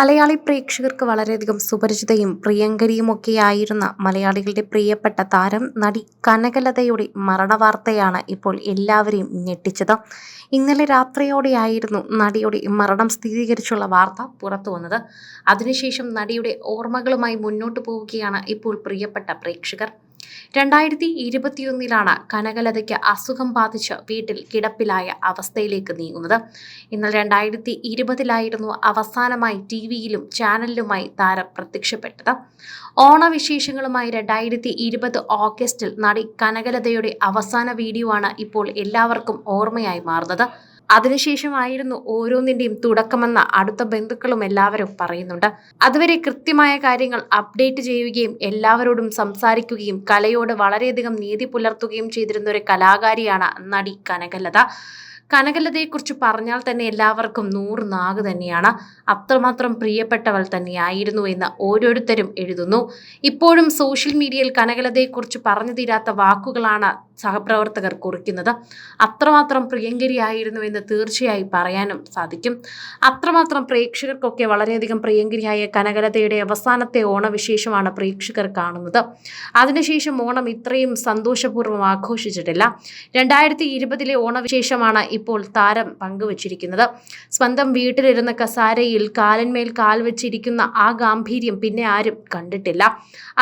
മലയാളി പ്രേക്ഷകർക്ക് വളരെയധികം സുപരിചിതയും പ്രിയങ്കരിയുമൊക്കെയായിരുന്ന മലയാളികളുടെ പ്രിയപ്പെട്ട താരം നടി കനകലതയുടെ മരണവാർത്തയാണ് ഇപ്പോൾ എല്ലാവരെയും ഞെട്ടിച്ചത്. ഇന്നലെ രാത്രിയോടെയായിരുന്നു നടിയുടെ മരണം സ്ഥിരീകരിച്ചുള്ള വാർത്ത പുറത്തു വന്നത്. അതിനുശേഷം നടിയുടെ ഓർമ്മകളുമായി മുന്നോട്ടു പോവുകയാണ് ഇപ്പോൾ പ്രിയപ്പെട്ട പ്രേക്ഷകർ. രണ്ടായിരത്തി ഇരുപത്തിയൊന്നിലാണ് കനകലതയ്ക്ക് അസുഖം ബാധിച്ച് വീട്ടിൽ കിടപ്പിലായ അവസ്ഥയിലേക്ക് നീങ്ങുന്നത്. എന്നാൽ രണ്ടായിരത്തി ഇരുപതിലായിരുന്നു അവസാനമായി ടി വിയിലും ചാനലിലുമായി താരം പ്രത്യക്ഷപ്പെട്ടത്. ഓണവിശേഷങ്ങളുമായി രണ്ടായിരത്തി ഇരുപത് ഓഗസ്റ്റിൽ നടി കനകലതയുടെ അവസാന വീഡിയോ ആണ് ഇപ്പോൾ എല്ലാവർക്കും ഓർമ്മയായി മാറുന്നത്. അതിനുശേഷമായിരുന്നു ഓരോന്നിന്റെയും തുടക്കമെന്ന അടുത്ത ബന്ധുക്കളും എല്ലാവരും പറയുന്നുണ്ട്. അതുവരെ കൃത്യമായ കാര്യങ്ങൾ അപ്ഡേറ്റ് ചെയ്യുകയും എല്ലാവരോടും സംസാരിക്കുകയും കലയോട് വളരെയധികം നീതി പുലർത്തുകയും ചെയ്തിരുന്ന ഒരു കലാകാരിയാണ് നടി കനകലത. കനകലതയെക്കുറിച്ച് പറഞ്ഞാൽ തന്നെ എല്ലാവർക്കും നൂറ് നാഗ് തന്നെയാണ്. അത്രമാത്രം പ്രിയപ്പെട്ടവൾ തന്നെയായിരുന്നു എന്ന് ഓരോരുത്തരും എഴുതുന്നു. ഇപ്പോഴും സോഷ്യൽ മീഡിയയിൽ കനകലതയെക്കുറിച്ച് പറഞ്ഞു തീരാത്ത വാക്കുകളാണ് സഹപ്രവർത്തകർ കുറിക്കുന്നത്. അത്രമാത്രം പ്രിയങ്കരിയായിരുന്നു എന്ന് തീർച്ചയായും പറയാനും സാധിക്കും. അത്രമാത്രം പ്രേക്ഷകർക്കൊക്കെ വളരെയധികം പ്രിയങ്കരിയായ കനകലതയുടെ അവസാനത്തെ ഓണവിശേഷമാണ് പ്രേക്ഷകർ കാണുന്നത്. അതിനുശേഷം ഓണം ഇത്രയും സന്തോഷപൂർവം ആഘോഷിച്ചിട്ടില്ല. രണ്ടായിരത്തി ഇരുപതിലെ ഓണവിശേഷമാണ് ഇപ്പോൾ താരം പങ്കുവച്ചിരിക്കുന്നത്. സ്വന്തം വീട്ടിലിരുന്ന കസാരയിൽ കാലിന്മേൽ കാൽ വെച്ചിരിക്കുന്ന ആ ഗാംഭീര്യം പിന്നെ ആരും കണ്ടിട്ടില്ല.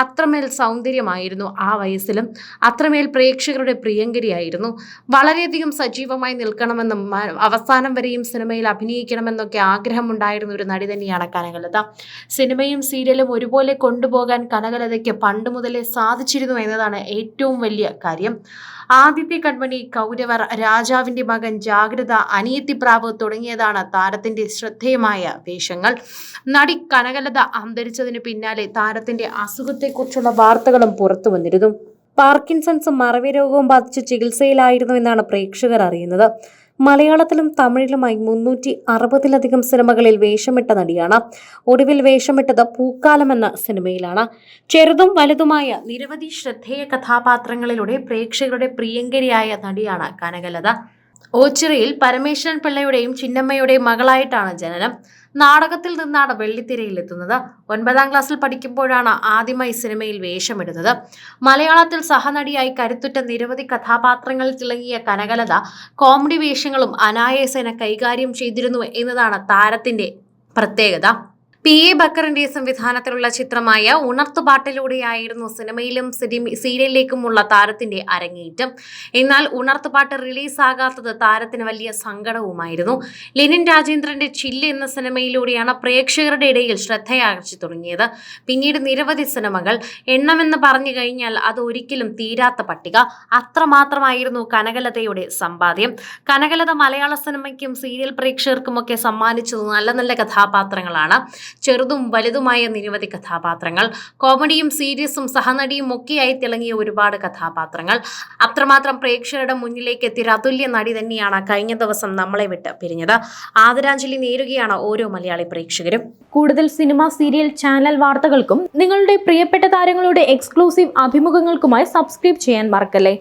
അത്രമേൽ സൗന്ദര്യമായിരുന്നു ആ വയസ്സിലും. അത്രമേൽ പ്രേക്ഷകരുടെ പ്രിയങ്കരിയായിരുന്നു. വളരെയധികം സജീവമായി നിൽക്കണമെന്നും അവസാനം വരെയും സിനിമയിൽ അഭിനയിക്കണമെന്നൊക്കെ ആഗ്രഹമുണ്ടായിരുന്ന ഒരു നടി തന്നെയാണ് കനകലത. സിനിമയും സീരിയലും ഒരുപോലെ കൊണ്ടുപോകാൻ കനകലതയ്ക്ക് പണ്ട് മുതലേ സാധിച്ചിരുന്നു എന്നതാണ് ഏറ്റവും വലിയ കാര്യം. ആദിത്യ കൺമണി കൗരവർ രാജാവിന്റെ മകൻ ജാഗ്രത അനിയത്തിപ്രാവ് തുടങ്ങിയതാണ് താരത്തിന്റെ ശ്രദ്ധേയമായ വേഷങ്ങൾ. നടി കനകലത അന്തരിച്ചതിന് പിന്നാലെ താരത്തിന്റെ അസുഖത്തെക്കുറിച്ചുള്ള വാർത്തകളും പുറത്തു വന്നിരുന്നു. പാർക്കിൻസൺസും മറവി രോഗവും ബാധിച്ച് ചികിത്സയിലായിരുന്നു എന്നാണ് പ്രേക്ഷകർ അറിയുന്നത്. മലയാളത്തിലും തമിഴിലുമായി മുന്നൂറ്റി അറുപതിലധികം സിനിമകളിൽ വേഷമിട്ട നടിയാണ്. ഒടുവിൽ വേഷമിട്ടത് പൂക്കാലം എന്ന സിനിമയിലാണ്. ചെറുതും വലുതുമായ നിരവധി ശ്രദ്ധേയ കഥാപാത്രങ്ങളിലൂടെ പ്രേക്ഷകരുടെ പ്രിയങ്കരിയായ നടിയാണ് കനകലത. ഓച്ചിറയിൽ പരമേശ്വരൻ പിള്ളയുടെയും ചിന്നമ്മയുടെയും മകളായിട്ടാണ് ജനനം. നാടകത്തിൽ നിന്നാണ് വെള്ളിത്തിരയിലെത്തുന്നത്. ഒൻപതാം ക്ലാസ്സിൽ പഠിക്കുമ്പോഴാണ് ആദ്യമായി സിനിമയിൽ വേഷമിടുന്നത്. മലയാളത്തിൽ സഹനടിയായി കരുത്തുറ്റ നിരവധി കഥാപാത്രങ്ങളിൽ തിളങ്ങിയ കനകലത കോമഡി വേഷങ്ങളും അനായാസേന കൈകാര്യം ചെയ്തിരുന്നു എന്നതാണ് താരത്തിന്റെ പ്രത്യേകത. പി എ ബക്കറിന്റെ സംവിധാനത്തിലുള്ള ചിത്രമായ ഉണർത്തുപാട്ടിലൂടെയായിരുന്നു സിനിമയിലും സീരിയലിലേക്കുമുള്ള താരത്തിന്റെ അരങ്ങേറ്റം. എന്നാൽ ഉണർത്തുപാട്ട് റിലീസാകാത്തത് താരത്തിന് വലിയ സങ്കടവുമായിരുന്നു. ലെനിൻ രാജേന്ദ്രന്റെ ചില്ല് എന്ന സിനിമയിലൂടെയാണ് പ്രേക്ഷകരുടെ ഇടയിൽ ശ്രദ്ധയാകർഷിച്ചു തുടങ്ങിയത്. പിന്നീട് നിരവധി സിനിമകൾ. എണ്ണമെന്ന് പറഞ്ഞു കഴിഞ്ഞാൽ അത് ഒരിക്കലും തീരാത്ത പട്ടിക. അത്രമാത്രമായിരുന്നു കനകലതയുടെ സമ്പാദ്യം. കനകലത മലയാള സിനിമയ്ക്കും സീരിയൽ പ്രേക്ഷകർക്കുമൊക്കെ സമ്മാനിച്ചത് നല്ല നല്ല കഥാപാത്രങ്ങളാണ്. ചെറുതും വലുതുമായ നിരവധി കഥാപാത്രങ്ങൾ. കോമഡിയും സീരിയസും സഹനടിയും ഒക്കെയായി തിളങ്ങിയ ഒരുപാട് കഥാപാത്രങ്ങൾ. അത്രമാത്രം പ്രേക്ഷകരുടെ മുന്നിലേക്ക് എത്തിയ അതുല്യ നടി തന്നെയാണ് കഴിഞ്ഞ ദിവസം നമ്മളെ വിട്ട് പിരിഞ്ഞത്. ആദരാഞ്ജലി നേരുകയാണ് ഓരോ മലയാളി പ്രേക്ഷകരും. കൂടുതൽ സിനിമ സീരിയൽ ചാനൽ വാർത്തകൾക്കും നിങ്ങളുടെ പ്രിയപ്പെട്ട താരങ്ങളുടെ എക്സ്ക്ലൂസീവ് അഭിമുഖങ്ങൾക്കുമായി സബ്സ്ക്രൈബ് ചെയ്യാൻ മറക്കല്ലേ?